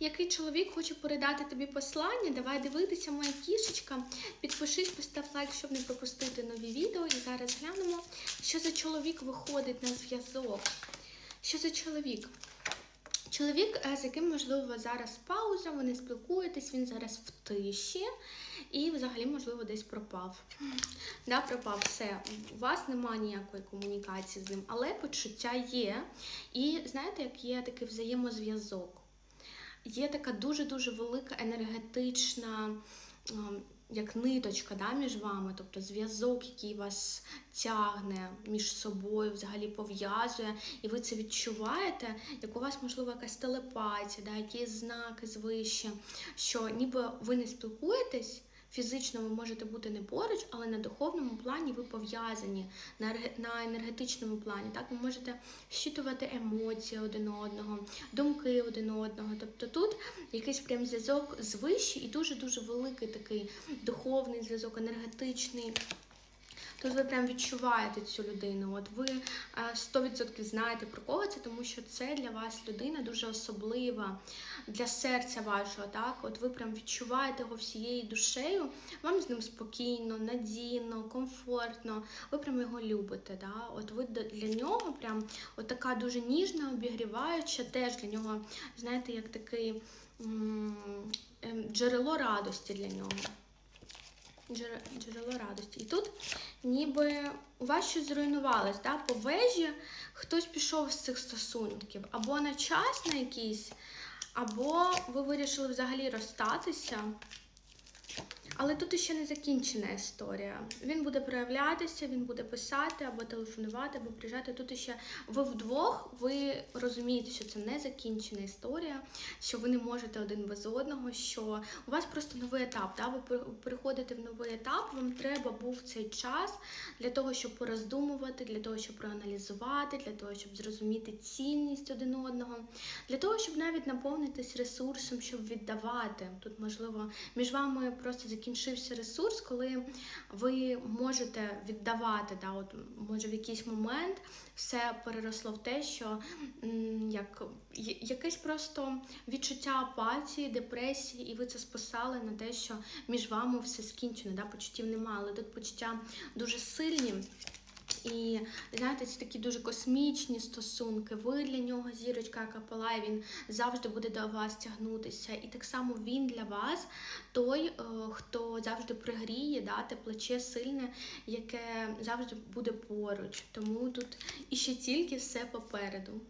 Який чоловік хоче передати тобі послання? Давай дивитися, моя кішечка. Підпишись, постав лайк, щоб не пропустити нові відео. І зараз глянемо, що за чоловік виходить на зв'язок. Що за чоловік? Чоловік, е, з яким, можливо, зараз пауза, ви не спілкуєтесь, він зараз в тиші і взагалі, можливо, десь пропав. Да, пропав все. У вас немає ніякої комунікації з ним, але почуття є. І знаєте, як є такий взаємозв'язок. Є така дуже-дуже велика енергетична. ем, Як ниточка да, між вами, тобто зв'язок, який вас тягне між собою, взагалі пов'язує, і ви це відчуваєте, як у вас, можливо, якась телепатія, да, якісь знаки звище, що ніби ви не спілкуєтесь, фізично ви можете бути не поруч, але на духовному плані ви пов'язані на, енергетичному плані. Так, ви можете щитувати емоції один одного, думки один одного. Тобто тут якийсь прям зв'язок з вищий і дуже-дуже великий такий духовний зв'язок, енергетичний. Тут ви прям відчуваєте цю людину. От ви е, 100% знаєте про кого це, тому що це для вас людина дуже особлива для серця вашого. Так, от ви прям відчуваєте його всією душею. Вам з ним спокійно, надійно, комфортно. Ви прям його любите. Да? От ви для нього прям от така дуже ніжна, обігріваюча, теж для нього, знаєте, як такий ем, джерело радості для нього. Джере- Джерело радості. І тут ніби у вас щось зруйнувалось, да? по вежі хтось пішов з цих стосунків, або на час на якийсь, або ви вирішили взагалі розстатися. Але тут ще не закінчена історія. Він буде проявлятися, він буде писати або телефонувати, або приїжджати. Тут ще ви вдвох, ви розумієте, що це не закінчена історія, що ви не можете один без одного, що у вас просто новий етап. Да? Ви пер- переходите в новий етап, вам треба був цей час для того, щоб пороздумувати, для того, щоб проаналізувати, для того, щоб зрозуміти цінність один одного, для того, щоб навіть наповнитись ресурсом, щоб віддавати. Тут, можливо, між вами просто закінчився ресурс, коли ви можете віддавати. Да, от, може, в якийсь момент все переросло в те, що як, якесь просто відчуття апатії, депресії, і ви це списали на те, що між вами все скінчено, да, почуттів немає, але тут почуття дуже сильні. І знаєте, це такі дуже космічні стосунки. Ви для нього зірочка, яка палає, він завжди буде до вас тягнутися. І так само він для вас той, е, хто завжди пригріє, да, плече сильне, яке завжди буде поруч. Тому тут іще тільки все попереду.